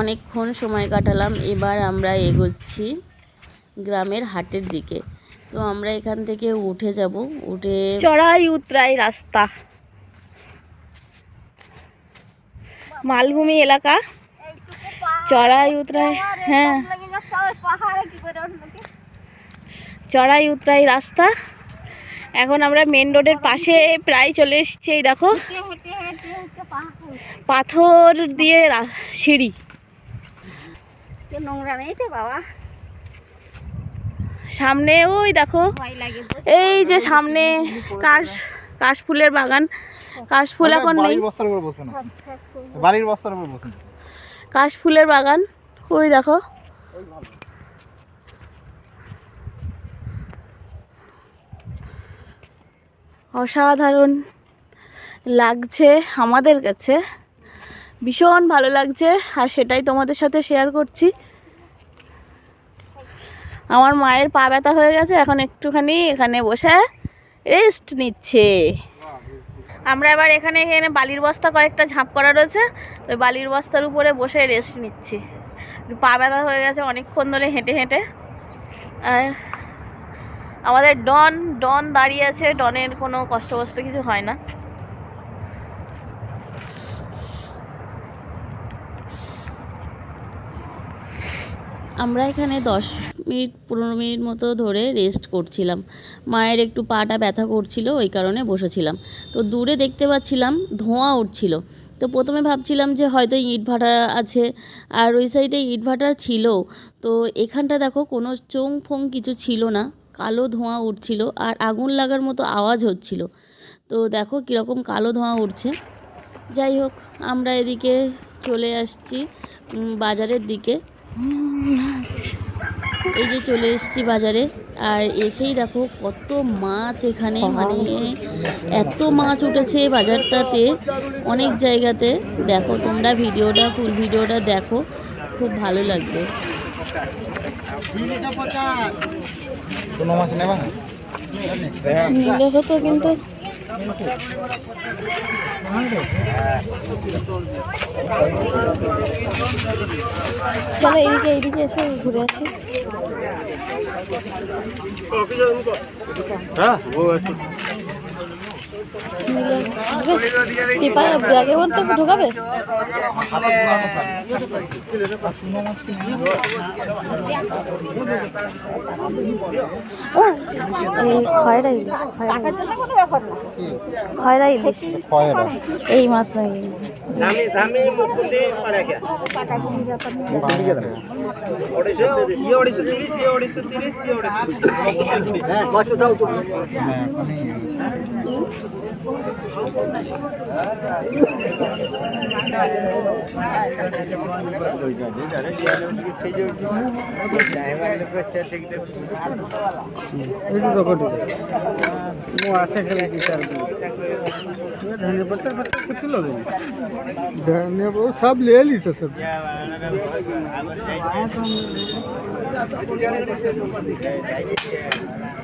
অনেকক্ষণ সময় কাটালাম, এবার আমরা এগোচ্ছি গ্রামের হাটের দিকে। তো আমরা এখান থেকে উঠে যাব, উঠে চড়াই উতরাই রাস্তা। মালভূমি এলাকা। চড়াই উতরাই হ্যাঁ। চড়াই উতরাই রাস্তা। এখন আমরা মেন রোডের পাশে প্রায় চলে এসেছি এই দেখো। পাথর দিয়ে সিঁড়ি। নোংরা নেই তো বাবা। সামনে ওই দেখো এই যে সামনে কাশ কাশফুলের বাগান। কাশফুল এখন নেই। বাড়ির। কাশফুলের বাগান ওই দেখো। অসাধারণ লাগছে আমাদের কাছে। ভীষণ ভালো লাগছে, আর সেটাই তোমাদের সাথে শেয়ার করছি। আমার মায়ের পা ব্যথা হয়ে গেছে, এখন একটুখানি এখানে বসে রেস্ট নিচ্ছে। আমরা এবার এখানে এখানে বালির বস্তা কয়েকটা ঝাঁপ করা রয়েছে ওই বালির বস্তার উপরে বসে রেস্ট নিচ্ছি। পা ব্যথা হয়ে গেছে অনেকক্ষণ ধরে হেঁটে হেঁটে। আর আমাদের ডন ডন দাঁড়িয়ে আছে, ডনের কোনো কষ্ট কষ্ট কিছু হয় না। আমরা এখানে দশ মিনিট, পনেরো মিনিট মতো ধরে রেস্ট করছিলাম। মায়ের একটু পাটা ব্যথা করছিল, ওই কারণে বসেছিলাম। তো দূরে দেখতে পাচ্ছিলাম, ধোঁয়া উঠছিল। তো প্রথমে ভাবছিলাম যে হয়তো ইট ভাটা আছে, আর ওই সাইডে ইট ভাটা ছিল। তো এখানটা দেখো, কোনো চোং ফোং কিছু ছিল না। কালো ধোঁয়া উঠছিল আর আগুন লাগার মতো আওয়াজ হচ্ছিল। তো দেখো কীরকম কালো ধোঁয়া উঠছে। যাই হোক, আমরা এদিকে চলে আসছি বাজারের দিকে। এই যে চলে এসেছি বাজারে আর এসেই দেখো কত মাছ এখানে। মানে এত মাছ উঠেছে বাজারটাতে অনেক জায়গাতে। দেখো তোমরা ভিডিওটা, ফুল ভিডিওটা দেখো। খুব ভালো লাগবে। কোনো মাছ নেবা নিলে হতো কিন্তু চলো এইদিকে এইদিকে এসে ঘুরে আসি হ্যাঁ? ব্যাগে বলতে ঢোকাবে এই খয়রা ইলিশ এই মাছ নয় হ্যাঁ এখনই धनिया वो सब ले ली सर सब्जी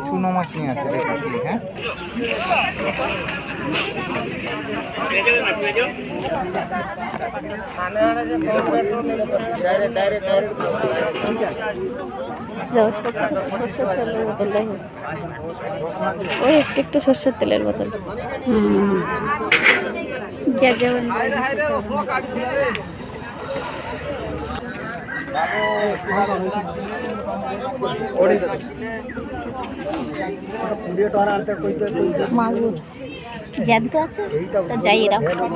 চুনো মাছ নিয়ে আছে দেখি হ্যাঁ। ওই একটু একটু সর্ষের তেলের বোতল যার যেমন। মাগুর জ্যান্ত আছে? তো যাই এরকম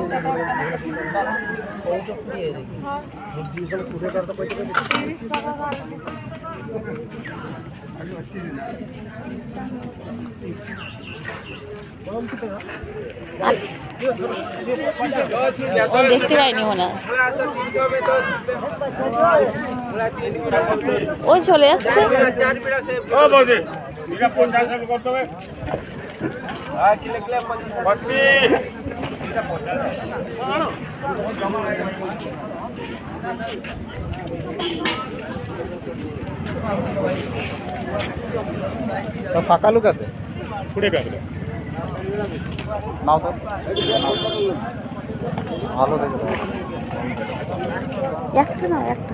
ও দেখতে পাইনি হয়। ওই চলে যাচ্ছে। তা সকালু কাছে নাও তো। ভালো দেখে। একটা না একটা।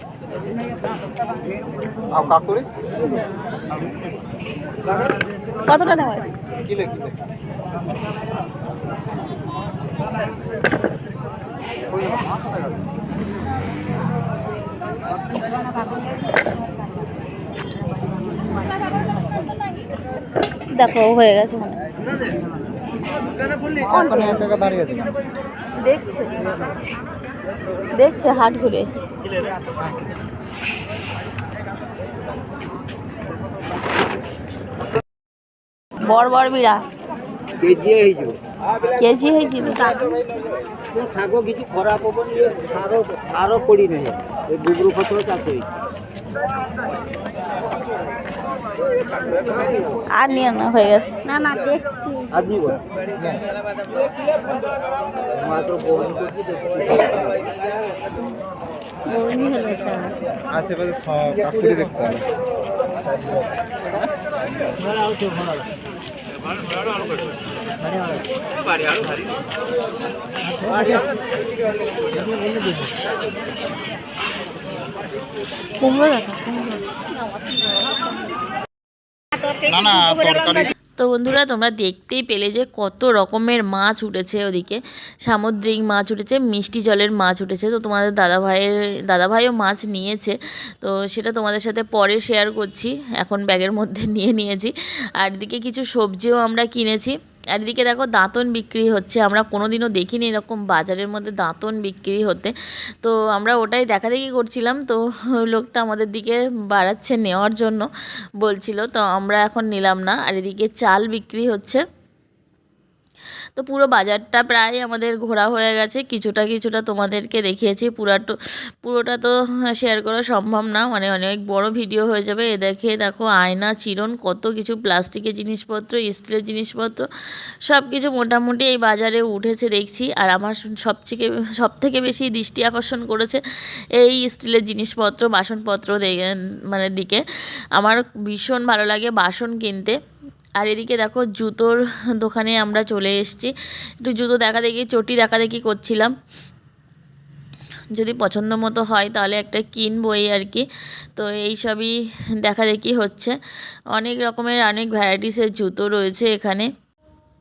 আর কাকুরি কতটা নেওয়া কিলে কিলে। দেখো হয়ে গেছে মনে? দেখছে। দেখছে হাট ঘুরে বড় বড় বিড়া କେଜିଏ ହେଇଯିବ କେଜି ହେଇଛି ଶାଗ କିଛି ଖରାପ ହବନି ଇଏ ସାର ସାର ପଡ଼ିନାହିଁ ଏ ଗୋବର ଖତ ଚାଷ ହେଇଛି আর নিয়ে না হয়ে গেছে। না না দেখছি। আদমি বল। মাত্র বোন করতে বোনই হলো সব আশেপাশে সব দেখতে হবে। বাড়ি আরও ভারী কুমড়ো দেখা। কুমড়ো তো বন্ধুরা, তোমরা দেখতেই পেলে যে কত রকমের মাছ উঠেছে ওদিকে। সামুদ্রিক মাছ উঠেছে, মিষ্টি জলের মাছ উঠেছে। তো তোমাদের দাদা ভাইয়ের, দাদা ভাইও মাছ নিয়েছে। তো সেটা তোমাদের সাথে পরে শেয়ার করছি। এখন ব্যাগের মধ্যে নিয়ে নিয়েছি। আর দিকে কিছু সবজিও আমরা কিনেছি। আর এদিকে দেখো দাঁতন বিক্রি হচ্ছে, আমরা কোনোদিনও দেখিনি এরকম বাজারের মধ্যে দাঁতন বিক্রি হতে। তো আমরা ওটাই দেখা দেখি করছিলাম, তো লোকটা আমাদের দিকে বাড়াচ্ছে নেওয়ার জন্য বলছিল, তো আমরা এখন নিলাম না, আর এদিকে চাল বিক্রি হচ্ছে। তো পুরো বাজারটা প্রায় আমাদের ঘোরা হয়ে গেছে। কিছুটা কিছুটা তোমাদেরকে দেখিয়েছি। পুরাটো পুরোটা তো শেয়ার করা সম্ভব না। মানে অনেক বড় ভিডিও হয়ে যাবে। এ দেখে দেখো, আয়না, চিরন, কত কিছু প্লাস্টিকের জিনিসপত্র, স্টিলের জিনিসপত্র সব কিছু মোটামুটি এই বাজারে উঠেছে দেখছি। আর আমার সবথেকে সব থেকে বেশি দৃষ্টি আকর্ষণ করেছে এই স্টিলের জিনিসপত্র, বাসনপত্র মানে দিকে। আমার ভীষণ ভালো লাগে বাসন কিনতে। আর এদিকে দেখো জুতোর দোকানে আমরা চলে এসেছি। একটু জুতো দেখা দেখি, চটি দেখা দেখি করছিলাম। যদি পছন্দ মতো হয় তাহলে একটা কিনবই আর কি। তো এই সবই দেখা দেখি হচ্ছে। অনেক রকমের, অনেক ভ্যারাইটিসের জুতো রয়েছে এখানে।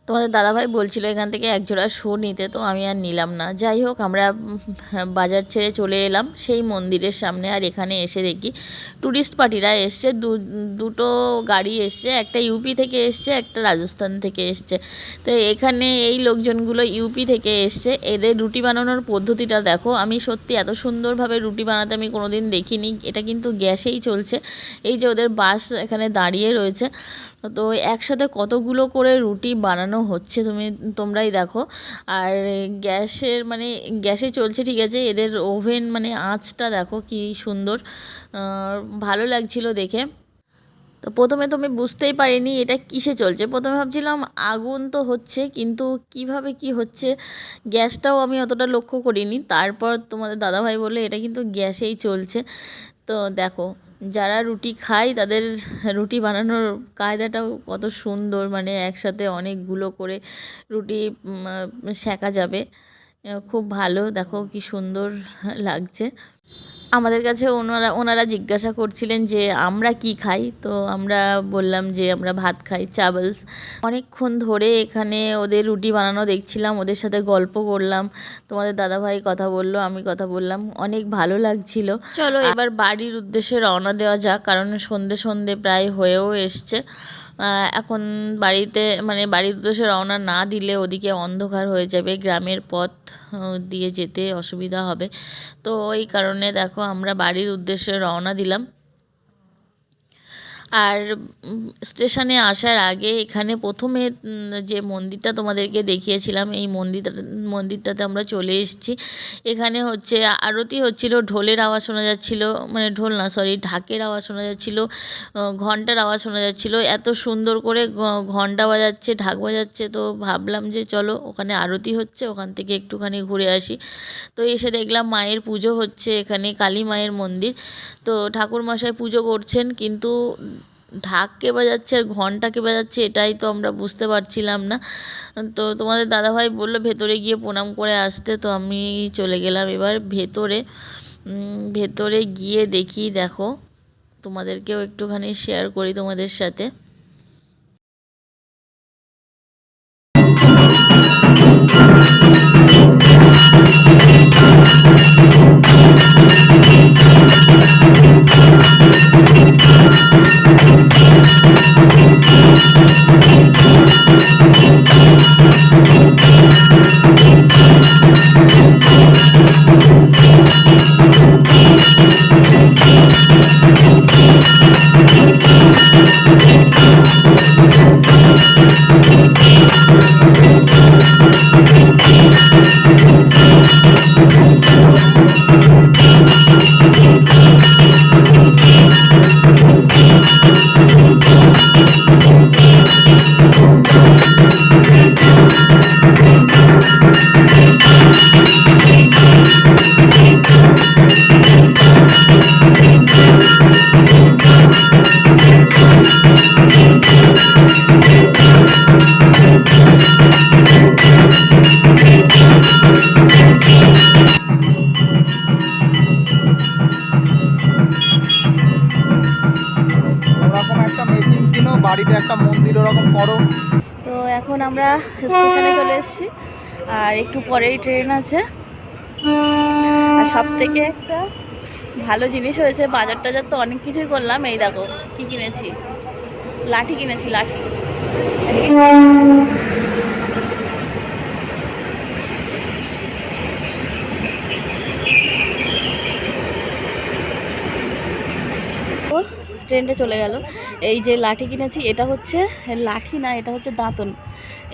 তোমাদের দাদাভাই বলছিল এখান থেকে একজোড়া শো নিতে, তো আমি আর নিলাম না। যাই হোক, আমরা বাজার ছেড়ে চলে এলাম সেই মন্দিরের সামনে। আর এখানে এসে দেখি ট্যুরিস্ট পার্টিরা এসছে দুটো গাড়ি এসছে, একটা ইউপি থেকে এসছে, একটা রাজস্থান থেকে এসছে। তো এখানে এই লোকজনগুলো ইউপি থেকে এসছে। এদের রুটি বানানোর পদ্ধতিটা দেখো। আমি সত্যি এত সুন্দরভাবে রুটি বানাতে আমি কোনোদিন দেখিনি। এটা কিন্তু গ্যাসেই চলছে। এই যে ওদের বাস এখানে দাঁড়িয়ে রয়েছে। তো একসাথে কতগুলো করে রুটি বানানো হচ্ছে তুমি, তোমরাই দেখো। আর গ্যাসের মানে গ্যাসে চলছে, ঠিক আছে? এদের ওভেন মানে আঁচটা দেখো কি সুন্দর। ভালো লাগছিল দেখে। তো প্রথমে তো আমি বুঝতেই পারিনি এটা কিসে চলছে। প্রথমে ভাবছিলাম আগুন তো হচ্ছে, কিন্তু কীভাবে কি হচ্ছে গ্যাসটাও আমি অতটা লক্ষ্য করিনি। তারপর তোমাদের দাদাভাই বলে এটা কিন্তু গ্যাসেই চলছে। তো দেখো যারা রুটি খায়, তাদের রুটি বানানোর কায়দাটাও কত সুন্দর। মানে একসাথে অনেকগুলো করে রুটি শেখা যাবে। খুব ভালো। দেখো কি সুন্দর লাগছে। আমাদের কাছে ওনারা ওনারা জিজ্ঞাসা করছিলেন যে আমরা কি খাই? তো আমরা বললাম যে আমরা ভাত খাই, চাবলস। অনেকক্ষণ ধরে এখানে ওদের রুটি বানানো দেখছিলাম, ওদের সাথে গল্প করলাম। তোমাদের দাদাভাই কথা বলল, আমি কথা বললাম। অনেক ভালো লাগছিল। চলো এবার বাড়ির উদ্দেশ্যে রওনা দেওয়া যাক, কারণ সন্ধে সন্ধে প্রায় হয়েও এসছে। এখন বাড়িতে মানে বাড়ির উদ্দেশ্যে রওনা না দিলে ওদিকে অন্ধকার হয়ে যাবে, গ্রামের পথ দিয়ে যেতে অসুবিধা হবে। তো ওই কারণে দেখো আমরা বাড়ির উদ্দেশ্যে রওনা দিলাম। আর স্টেশনে আসার আগে এখানে প্রথমে যে মন্দিরটা তোমাদেরকে দেখিয়েছিলাম, এই মন্দিরটা, মন্দিরটাতে আমরা চলে এসেছি। এখানে হচ্ছে, আরতি হচ্ছিল, ঢোলের আওয়াজ শোনা যাচ্ছিল মানে ঢোল না সরি ঢাকের আওয়াজ শোনা যাচ্ছিল ঘণ্টার আওয়াজ শোনা যাচ্ছিল। এত সুন্দর করে ঘণ্টা বাজাচ্ছে, ঢাক বাজাচ্ছে, তো ভাবলাম যে চলো, ওখানে আরতি হচ্ছে, ওখান থেকে একটুখানি ঘুরে আসি। তো এসে দেখলাম মায়ের পুজো হচ্ছে এখানে, কালী মায়ের মন্দির। তো ঠাকুর মশাই পুজো করছেন, কিন্তু ঢাক কে বাজাচ্ছে আর ঘণ্টা কে বাজাচ্ছে এটাই তো আমরা বুঝতে পারছিলাম না। তো তোমাদের দাদাভাই বলল ভেতরে গিয়ে প্রণাম করে আসতে, তো আমি চলে গেলাম এবার ভেতরে। ভেতরে গিয়ে দেখি দেখো তোমাদেরকেও একটুখানি শেয়ার করি তোমাদের সাথে। বাড়িতে একটা মন্দির ওরকম করো। তো এখন আমরা স্টেশনে চলে এসেছি, আর একটু পরেই ট্রেন আছে। আর সব থেকে একটা ভালো জিনিস হয়েছে বাজার টাজার তো অনেক কিছুই করলাম। এই দেখো, কি কিনেছি? লাঠি কিনেছি, লাঠি। ট্রেনটা চলে গেল। এই যে লাঠি কিনেছি, এটা হচ্ছে লাঠি না, এটা হচ্ছে দাঁতন।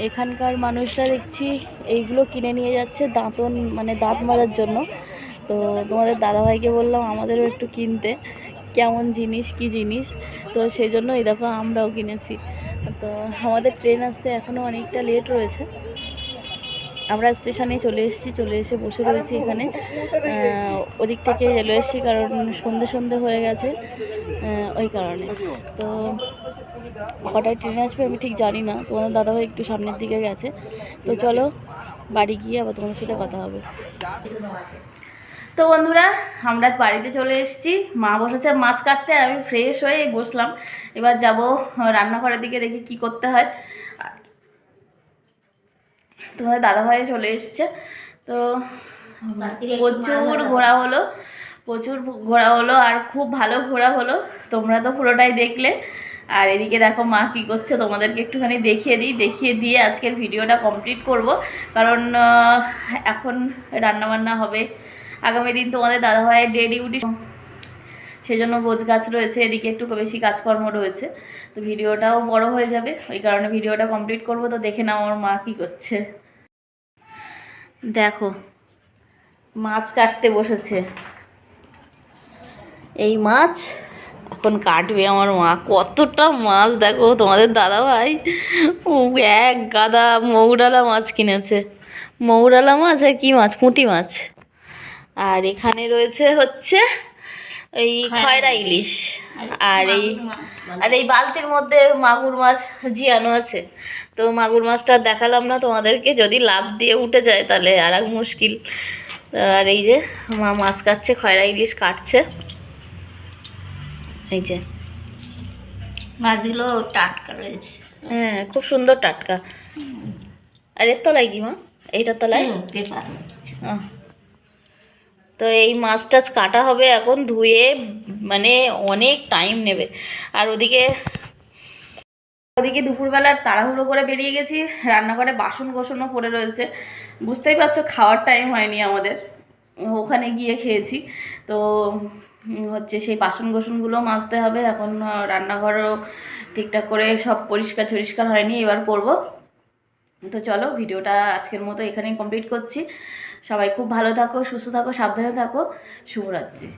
এখানকার মানুষরা দেখছি এইগুলো কিনে নিয়ে যাচ্ছে দাঁতন মানে দাঁত মারার জন্য। তো তোমাদের দাদাভাইকে বললাম, আমাদেরও একটু কিনতে। কেমন জিনিস, কি জিনিস? তো সেই জন্য এই দেখো আমরাও কিনেছি। তো আমাদের ট্রেন আসতে এখনও অনেকটা লেট রয়েছে। আমরা স্টেশনে চলে এসেছি, চলে এসে বসে রয়েছি এখানে। ওদিক থেকে চলে এসেছি কারণ সন্ধে সন্ধে হয়ে গেছে ওই কারণে। তো কটায় ট্রেন আসবে আমি ঠিক জানি না, তোমাদের দাদাভাই একটু সামনের দিকে গেছে। তো চলো বাড়ি গিয়ে আবার তোমাদের সাথে কথা হবে। তো বন্ধুরা আমরা বাড়িতে চলে এসেছি। মা বসেছে মাছ কাটতে আর আমি ফ্রেশ হয়ে বসলাম। এবার যাব রান্নাঘরের দিকে দেখি কি করতে হয়। তোমাদের দাদাভাই চলে এসছে। তো প্রচুর ঘোরা হলো। প্রচুর ঘোরা হলো আর খুব ভালো ঘোরা হলো। তোমরা তো পুরোটাই দেখলে। আর এদিকে দেখো মা কী করছে তোমাদেরকে একটুখানি দেখিয়ে দিই। দেখিয়ে দিয়ে আজকের ভিডিওটা কমপ্লিট করব। কারণ এখন রান্নাবান্না হবে আগামী দিন তোমাদের দাদাভাইয়ের ডে ডিউটি সেজন্য গোছ গাছ রয়েছে, এদিকে একটু বেশি কাজকর্ম রয়েছে। তো ভিডিওটাও বড় হয়ে যাবে, ওই কারণে ভিডিওটা কমপ্লিট করব, তো দেখে নাও আমার মা কী করছে। দেখো, মাছ কাটতে বসেছে। এই মাছ এখন কাটবে আমার মা, কতটা মাছ দেখো তোমাদের দাদা ভাই ও এক গাদা মৌরালা মাছ কিনেছে। মৌরালা মাছ আর কি মাছ? পুঁটি মাছ। আর এখানে রয়েছে হচ্ছে এই খয়রা ইলিশ। আর এই আর এই বালতির মধ্যে মাগুর মাছ জিয়ানো আছে। তো মাগুর মাছটা দেখালাম না তোমাদেরকে যদি লাভ দিয়ে উঠে যায় তাহলে আর এক মুশকিল। আর এই যে মা মাছ কাটছে খয়রা ইলিশ কাটছে। এই যে। মাছগুলো টাটকা রয়েছে। হ্যাঁ খুব সুন্দর টাটকা। আর এর তলায় কি মা? এইটার তলায়? পেপার। তো এই মাছ টাছ কাটা হবে এখন ধুয়ে মানে অনেক টাইম নেবে। আর ওদিকে ওদিকে দুপুরবেলার তাড়াহুড়ো করে বেরিয়ে গেছি, রান্নাঘরে বাসন কোসনও পড়ে রয়েছে। বুঝতেই পারছ খাওয়ার টাইম হয়নি আমাদের। ওখানে গিয়ে খেয়েছি। তো হচ্ছে সেই বাসন কোসনগুলো মাজতে হবে। এখন রান্নাঘরও ঠিকঠাক করে সব পরিষ্কার টরিষ্কার হয়নি, এবার করব। তো চলো, ভিডিওটা আজকের মতো এখানেই কমপ্লিট করছি। সবাই খুব ভালো থাকো সুস্থ থাকো সাবধানে থাকো। শুভরাত্রি।